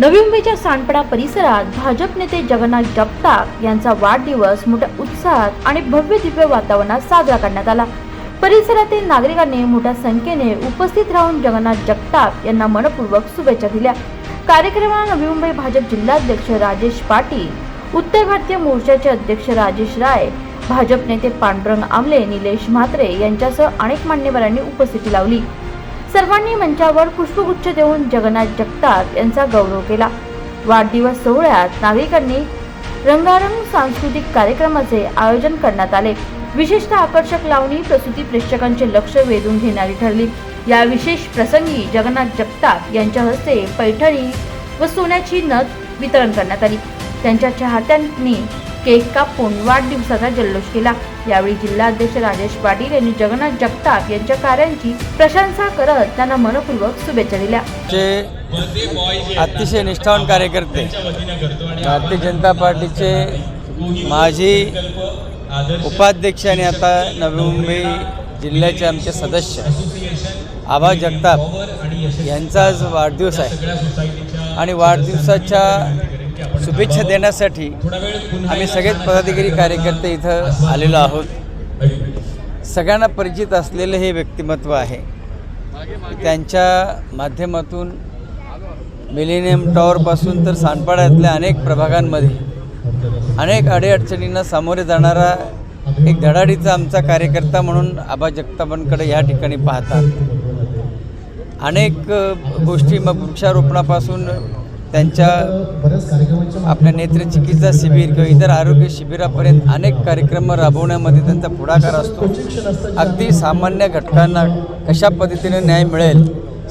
नवी मुंबईच्या सांडपडा परिसरात भाजप नेते जगन्नाथ जगताप यांचा वाढदिवस मोठ्या उत्साहात आणि भव्य दिव्य वातावरणात साजरा करण्यात आला. परिसरातील नागरिकांनी मोठ्या संख्येने उपस्थित राहून जगन्नाथ जगताप यांना मनपूर्वक शुभेच्छा दिल्या. कार्यक्रमाला नवी मुंबई भाजप जिल्हाध्यक्ष राजेश पाटील उत्तर भारतीय मोर्चाचे अध्यक्ष राजेश राय भाजप नेते पांडुरंग आमले निलेश म्हात्रे यांच्यासह अनेक मान्यवरांनी उपस्थिती लावली. सर्वांनी मंचावर पुष्पगुच्छ देऊन जगन्नाथ जगताप यांचा गौरव केला. वाढदिवस सोहळ्यात नागरिकांनी रंगारंग सांस्कृतिक कार्यक्रमाचे आयोजन करण्यात आले. विशेषतः आकर्षक लावणी प्रसूती प्रेक्षकांचे लक्ष वेधून घेणारी ठरली. या विशेष प्रसंगी जगन्नाथ जगताप यांच्या हस्ते पैठणी व सोन्याची नथ वितरण करण्यात आली. त्यांच्या चाहत्यांनी केक कापून वाढदिवसाचा जल्लोष केला. यावेळी जिल्हाध्यक्ष राजेश पाटील यांनी जगन्नाथ जगताप यांच्या कार्यांची प्रशंसा करत त्यांना मनपूर्वक शुभेच्छा दिल्या. अतिशय निष्ठावान कार्यकर्ते भारतीय जनता पार्टीचे माजी उपाध्यक्ष आणि आता नवी मुंबई जिल्ह्याचे आमचे सदस्य आबा जगताप यांचा आज वाढदिवस आहे. आणि वाढदिवसाच्या शुभेच्छा देण्यासाठी आम्ही सगळेच पदाधिकारी कार्यकर्ते इथं आलेलो आहोत. सगळ्यांना परिचित असलेलं हे व्यक्तिमत्व आहे. त्यांच्या माध्यमातून मिलेनियम टॉवरपासून तर सांडपाड्यातल्या अनेक प्रभागांमध्ये अनेक अडीअडचणींना सामोरे जाणारा एक धडाडीचा आमचा कार्यकर्ता म्हणून आबा जगतापांकडे या ठिकाणी पाहतात. अनेक गोष्टी मग वृक्षारोपणापासून त्यांच्या आपल्या नेत्रचिकित्सा शिबिर किंवा इतर आरोग्य शिबिरापर्यंत अनेक कार्यक्रम राबवण्यामध्ये त्यांचा पुढाकार असतो. अगदी सामान्य घटकांना कशा पद्धतीने न्याय मिळेल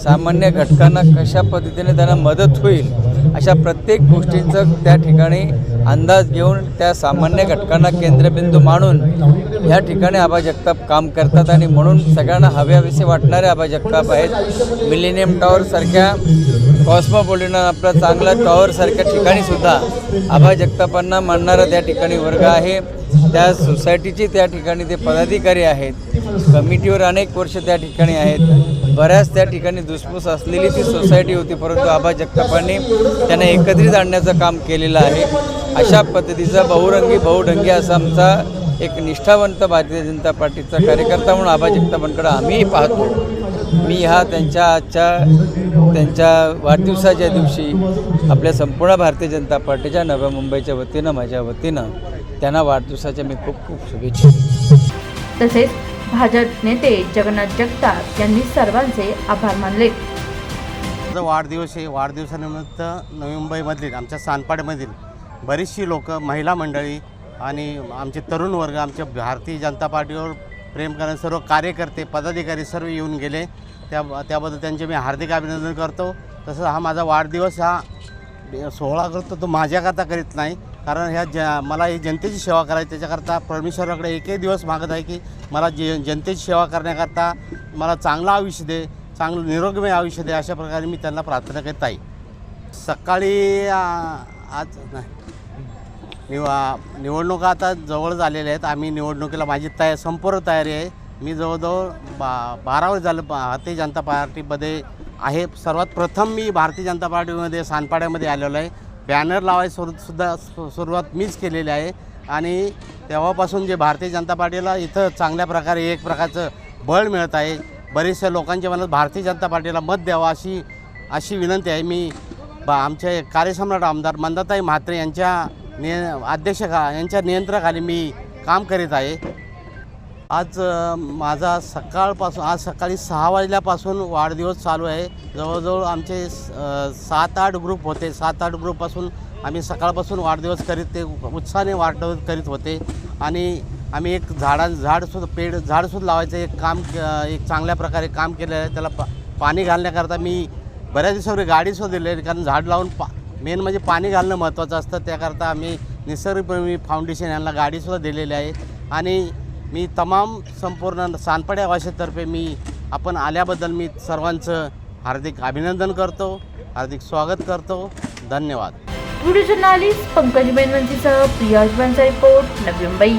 सामान्य घटकांना कशा पद्धतीने त्यांना मदत होईल अशा प्रत्येक गोष्टींचं त्या ठिकाणी अंदाज घेऊन त्या सामान्य घटकांना केंद्रबिंदू मानून ह्या ठिकाणी आबा जगताप काम करतात आणि म्हणून सगळ्यांना हव्याविषयी वाटणारे आबा जगताप आहेत. मिलेनियम टॉवरसारख्या कॉस्मोपॉलिटन आपला चांगला टॉवरसारख्या ठिकाणीसुद्धा आभा जगतापांना मानणारा त्या ठिकाणी वर्ग आहे. त्या सोसायटीचे त्या ठिकाणी ते पदाधिकारी आहेत. कमिटीवर अनेक वर्ष त्या ठिकाणी आहेत. बऱ्याच त्या ठिकाणी धुसफूस असलेली ती सोसायटी होती परंतु आबा जगतापांनी त्यांना एकत्रित आणण्याचं काम केलेलं आहे. अशा पद्धतीचा बहुरंगी बहुढंगी असा आमचा एक निष्ठावंत भारतीय जनता पार्टीचा कार्यकर्ता म्हणून आबा जगतापांकडे आम्हीही पाहतो. मी हा त्यांच्या आजच्या त्यांच्या वाढदिवसाच्या दिवशी आपल्या संपूर्ण भारतीय जनता पार्टीच्या नव्या मुंबईच्या वतीनं माझ्या वतीनं त्यांना वाढदिवसाच्या मी खूप खूप शुभेच्छा तसेच भाजप नेते जगन्नाथ जगताप यांनी सर्वांचे आभार मानले. माझा वाढदिवस आहे वाढदिवसानिमित्त नवी मुंबईमधील आमच्या सानपाड्यामधील बरीचशी लोक महिला मंडळी आणि आमचे तरुण वर्ग आमच्या भारतीय जनता पार्टीवर प्रेम करणारे सर्व कार्यकर्ते पदाधिकारी सर्व येऊन गेले. त्या त्याबद्दल त्यांचे मी हार्दिक अभिनंदन करतो. तसंच हा माझा वाढदिवस हा सोहळा करतो तो माझ्याकरता करीत नाही. कारण ह्या ज मला ही जनतेची सेवा करायची त्याच्याकरता परमेश्वराकडे एकही दिवस मागत आहे की मला जे जनतेची सेवा करण्याकरता मला चांगलं आयुष्य दे चांगलं निरोगमय आयुष्य दे अशा प्रकारे मी त्यांना प्रार्थना करीत आहे. सकाळी आज नाही. निव निवडणुका आता जवळ झालेल्या आहेत. आम्ही निवडणुकीला माझी तया संपूर्ण तयारी आहे. मी जवळजवळ बा बारा वर्ष झालं भारतीय जनता पार्टीमध्ये आहे. सर्वात प्रथम मी भारतीय जनता पार्टीमध्ये सानपाड्यामध्ये आलेलो आहे. बॅनर लावायला सुरू सुद्धा सु- सुरुवात मीच केलेली आहे. आणि तेव्हापासून जे भारतीय जनता पार्टीला इथं चांगल्या प्रकारे एक प्रकारचं बळ मिळत आहे. बरेचशा लोकांच्या मनात भारतीय जनता पार्टीला मत द्यावं अशी अशी विनंती आहे. मी बा आमचे कार्यसम्राट आमदार मंदाताई म्हात्रे यांच्या निय अध्यक्ष यांच्या नियंत्रणाखाली मी काम करीत आहे. आज माझा सकाळपासून आज सकाळी सहा वाजल्यापासून वाढदिवस चालू आहे. जवळजवळ आमचे स- सात आठ ग्रुप होते. सात आठ ग्रुपपासून आम्ही सकाळपासून वाढदिवस करीत ते उत्साहाने वाढदिवस करीत होते. आणि आम्ही एक झाडा झाडसुद्धा पेड झाडसुद्धा लावायचं एक काम एक चांगल्या प्रकारे काम केलेलं आहे. त्याला पा पाणी घालण्याकरता मी बऱ्याच दिवसावर गाडीसुद्धा दिली आहे. कारण झाड लावून पा मेन म्हणजे पाणी घालणं महत्त्वाचं असतं. त्याकरता आम्ही निसर्गप्रेमी फाउंडेशन यांना गाडीसुद्धा दिलेली आहे. आणि मी तमाम संपूर्ण सानपाड्या भाषेतर्फे मी आपण आल्याबद्दल मी सर्वांचं हार्दिक अभिनंदन करतो हार्दिक स्वागत करतो धन्यवाद. व्हिडिओ जर्नालिस्ट पंकज बेनवंतीसह प्रिया रिपोर्ट नवी मुंबई.